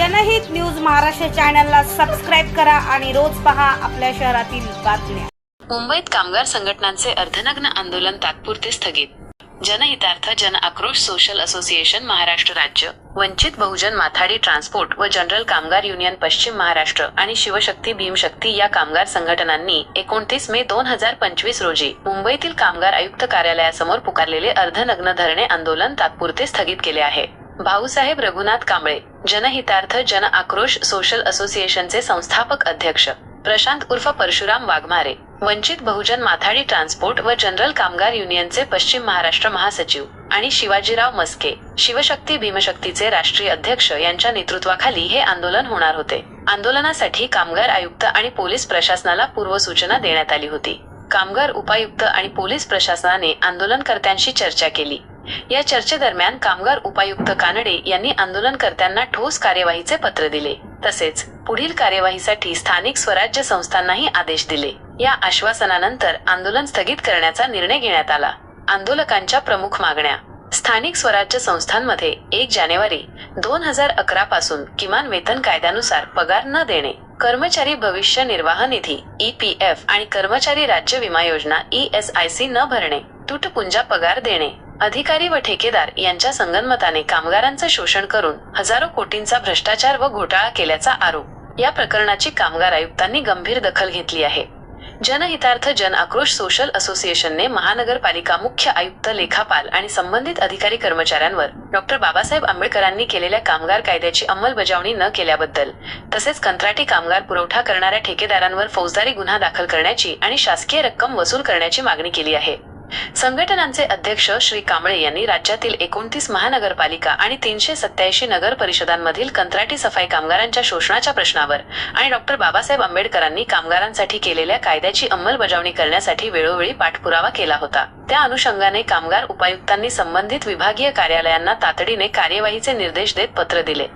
जनहित न्यूज महाराष्ट्र चॅनलला सबस्क्राईब करा आणि रोज पहा आपल्या शहरातील बातम्या. मुंबईत कामगार संघटनांचे अर्धनग्न आंदोलन तात्पुरते स्थगित. जनहितार्थ जन आक्रोश सोशल असोसिएशन महाराष्ट्र राज्य वंचित बहुजन माथाडी ट्रान्सपोर्ट व जनरल कामगार युनियन पश्चिम महाराष्ट्र आणि शिवशक्ती भीमशक्ती या कामगार संघटनांनी एकोणतीस मे दोन हजार पंचवीस रोजी मुंबईतील कामगार आयुक्त कार्यालयासमोर पुकारलेले अर्धनग्न धरणे आंदोलन तात्पुरते स्थगित केले आहे. भाऊसाहेब रघुनाथ कांबळे जनहितार्थ जन आक्रोश सोशल असोसिएशनचे संस्थापक अध्यक्ष प्रशांत उर्फ परशुराम वाघमारे वंचित बहुजन माथाडी ट्रान्सपोर्ट व जनरल कामगार युनियनचे पश्चिम महाराष्ट्र महासचिव आणि शिवाजीराव मस्के शिवशक्ती भीमशक्तीचे राष्ट्रीय अध्यक्ष यांच्या नेतृत्वाखाली हे आंदोलन होणार होते. आंदोलनासाठी कामगार आयुक्त आणि पोलीस प्रशासनाला पूर्वसूचना देण्यात आली होती. कामगार उपायुक्त आणि पोलीस प्रशासनाने आंदोलनकर्त्यांशी चर्चा केली. या चर्चेदरम्यान कामगार उपायुक्त कानडे यांनी आंदोलनकर्त्यांना ठोस कार्यवाहीचे पत्र दिले. तसेच पुढील कार्यवाहीसाठी स्थानिक स्वराज्य संस्थांनाही आदेश दिले. या आश्वासनानंतर आंदोलन स्थगित करण्याचा निर्णय घेण्यात आला. आंदोलकांच्या प्रमुख मागण्या. स्थानिक स्वराज्य संस्थांमध्ये एक जानेवारी दोन हजार अकरा पासून किमान वेतन कायद्यानुसार पगार न देणे. कर्मचारी भविष्य निर्वाह निधी ई पी एफ आणि कर्मचारी राज्य विमा योजना ई एस आय सी न भरणे. तुटपुंजा पगार देणे. अधिकारी व ठेकेदार यांच्या संगनमताने कामगारांचं शोषण करून हजारो कोटींचा भ्रष्टाचार व घोटाळा केल्याचा आरोप या प्रकरणाची कामगार आयुक्तांनी गंभीर दखल घेतली आहे. जनहितार्थ जन आक्रोश सोशल असोसिएशनने महानगरपालिका मुख्य आयुक्त लेखापाल आणि संबंधित अधिकारी कर्मचाऱ्यांवर डॉक्टर बाबासाहेब आंबेडकरांनी केलेल्या कामगार कायद्याची अंमलबजावणी न केल्याबद्दल तसेच कंत्राटी कामगार पुरवठा करणाऱ्या ठेकेदारांवर फौजदारी गुन्हा दाखल करण्याची आणि शासकीय रक्कम वसूल करण्याची मागणी केली आहे. संघटनांचे अध्यक्ष श्री कांबळे यांनी राज्यातील एकोणतीस महानगरपालिका आणि तीनशे सत्याऐंशी नगर परिषदांमधील कंत्राटी सफाई कामगारांच्या शोषणाच्या प्रश्नावर आणि डॉक्टर बाबासाहेब आंबेडकरांनी कामगारांसाठी केलेल्या कायद्याची अंमलबजावणी करण्यासाठी वेळोवेळी पाठपुरावा केला होता. त्या अनुषंगाने कामगार उपायुक्तांनी संबंधित विभागीय कार्यालयांना तातडीने कार्यवाहीचे निर्देश देत पत्र दिले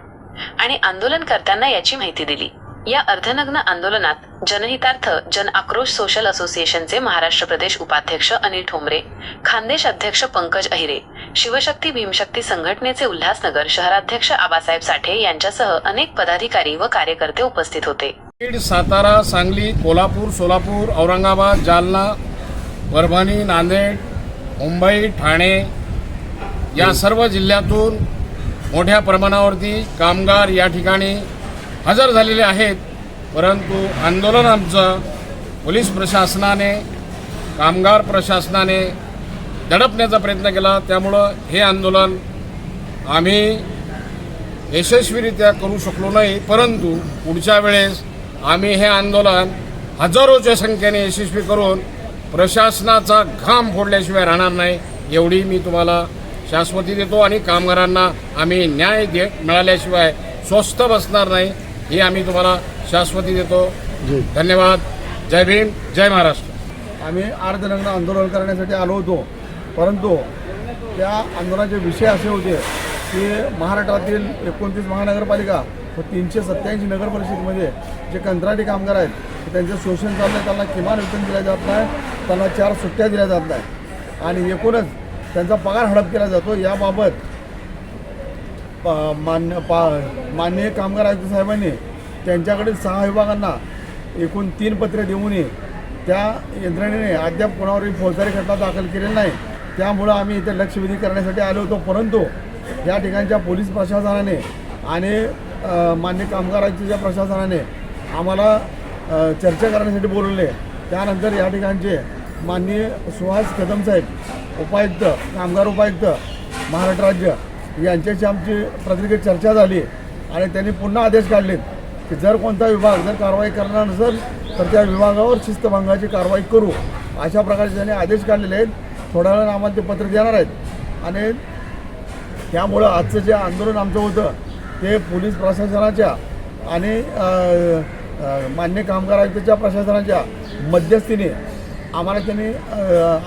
आणि आंदोलनकर्त्यांना याची माहिती दिली. या अर्धनग्न आंदोलनात जनहितार्थ जन आक्रोश सोशल असोसिएशनचे महाराष्ट्र प्रदेश उपाध्यक्ष अनिल ठोंबरे खानदेश अध्यक्ष पंकज अहिरे शिवशक्ती भीमशक्ती संघटनेचे उल्हासनगर शहराध्यक्ष आबासाहेब साठे यांच्यासह अनेक पदाधिकारी व कार्यकर्ते उपस्थित होते. बीड सातारा सांगली कोल्हापूर सोलापूर औरंगाबाद जालना परभणी नांदेड मुंबई ठाणे या सर्व जिल्ह्यातून मोठ्या प्रमाणावरती कामगार या ठिकाणी हजर झालेले आहेत. परंतु आंदोलन आमचं पोलीस प्रशासनाने कामगार प्रशासनाने दडपण्याचा प्रयत्न केला. त्यामुळं हे आंदोलन आम्ही यशस्वीरित्या करू शकलो नाही. परंतु पुढच्या वेळेस आम्ही हे आंदोलन हजारोच्या संख्येने यशस्वी करून प्रशासनाचा घाम फोडल्याशिवाय राहणार नाही एवढी मी तुम्हाला शाश्वती देतो. आणि कामगारांना आम्ही न्याय दे मिळाल्याशिवाय स्वस्थ बसणार नाही. ही आम्ही तुम्हाला शाश्वती देतो. धन्यवाद. जय भीम जय महाराष्ट्र. आम्ही अर्धनग्न आंदोलन करण्यासाठी आलो होतो. परंतु त्या आंदोलनाचे विषय असे होते की महाराष्ट्रातील एकोणतीस महानगरपालिका व तीनशे सत्याऐंशी नगर परिषदेमध्ये जे कंत्राटी कामगार आहेत त्यांचं शोषण चाललं आहे त्यांना किमान वेतन दिलं जात नाही त्यांना चार सुट्ट्या दिल्या जात नाही आणि एकूणच त्यांचा पगार हडप केला जातो. याबाबत मान्य पा माननीय कामगार आयुक्त साहेबांनी त्यांच्याकडील सहा विभागांना एकूण तीन पत्रे देऊनही त्या यंत्रणेने अद्याप कोणावरही फौजदारी खटला दाखल केलेला नाही. त्यामुळं आम्ही इथे लक्षवेधी करण्यासाठी आलो होतो. परंतु या ठिकाणच्या पोलीस प्रशासनाने आणि मान्य कामगारांच्या प्रशासनाने आम्हाला चर्चा करण्यासाठी बोलवले. त्यानंतर या ठिकाणचे माननीय सुहास कदम साहेब उपायुक्त कामगार उपायुक्त महाराष्ट्र राज्य यांच्याशी आमची प्रतिक्रिया चर्चा झाली आणि त्यांनी पुन्हा आदेश काढलेत की जर कोणता विभाग जर कारवाई करणार नसेल तर त्या विभागावर शिस्तभंगाची कारवाई करू. अशा प्रकारचे त्यांनी आदेश काढलेले आहेत. थोड्या वेळानं आम्हाला ते पत्र देणार आहेत. आणि त्यामुळं आजचं जे आंदोलन आमचं होतं ते पोलीस प्रशासनाच्या आणि मान्य कामगार आयुक्ताच्या प्रशासनाच्या मध्यस्थीने आम्हाला त्यांनी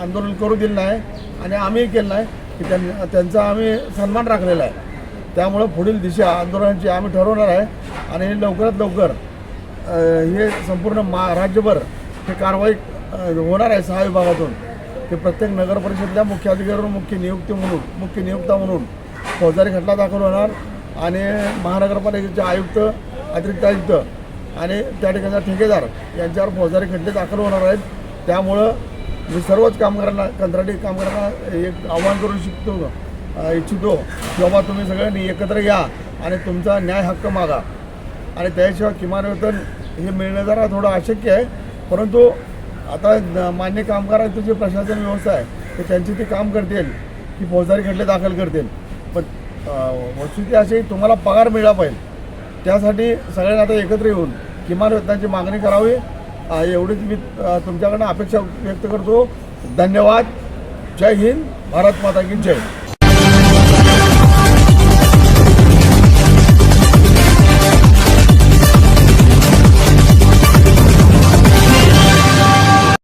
आंदोलन करू दिलं नाही आणि आम्हीही केलं नाही. की त्यांनी त्यांचा आम्ही सन्मान राखलेला आहे. त्यामुळं पुढील दिशा आंदोलनाची आम्ही ठरवणार आहे आणि लवकरात लवकर हे संपूर्ण मा राज्यभर हे कारवाई होणार आहे सहा विभागातून. ते प्रत्येक नगर मुख्य अधिकाऱ्यांवर मुख्य नियुक्ती म्हणून मुख्य नियुक्ता म्हणून फौजदारी खटला दाखल होणार आणि महानगरपालिकेचे आयुक्त अतिरिक्त आयुक्त आणि त्या ठिकाणचा ठेकेदार यांच्यावर फौजदारी खटले दाखल होणार आहेत. त्यामुळं मी सर्वच कामगारांना कंत्राटी कामगारांना एक आव्हान करू शकतो इच्छितो. की बाबा तुम्ही सगळ्यांनी एकत्र या आणि तुमचा न्याय हक्क मागा. आणि त्याशिवाय किमान वेतन हे मिळणं जरा थोडं अशक्य आहे. परंतु आता मान्य कामगारांची जी प्रशासन व्यवस्था आहे ते त्यांची ती काम करतील की फौजदारी खटले दाखल करतील. पण वस्तुस्थिती अशी तुम्हाला पगार मिळाला पाहिजे. त्यासाठी सगळ्यांना आता एकत्र येऊन किमान वेतनाची मागणी करावी. एवढीच मी तुमच्याकडनं अपेक्षा व्यक्त करतो. धन्यवाद. जय हिंद. भारत माता की जय.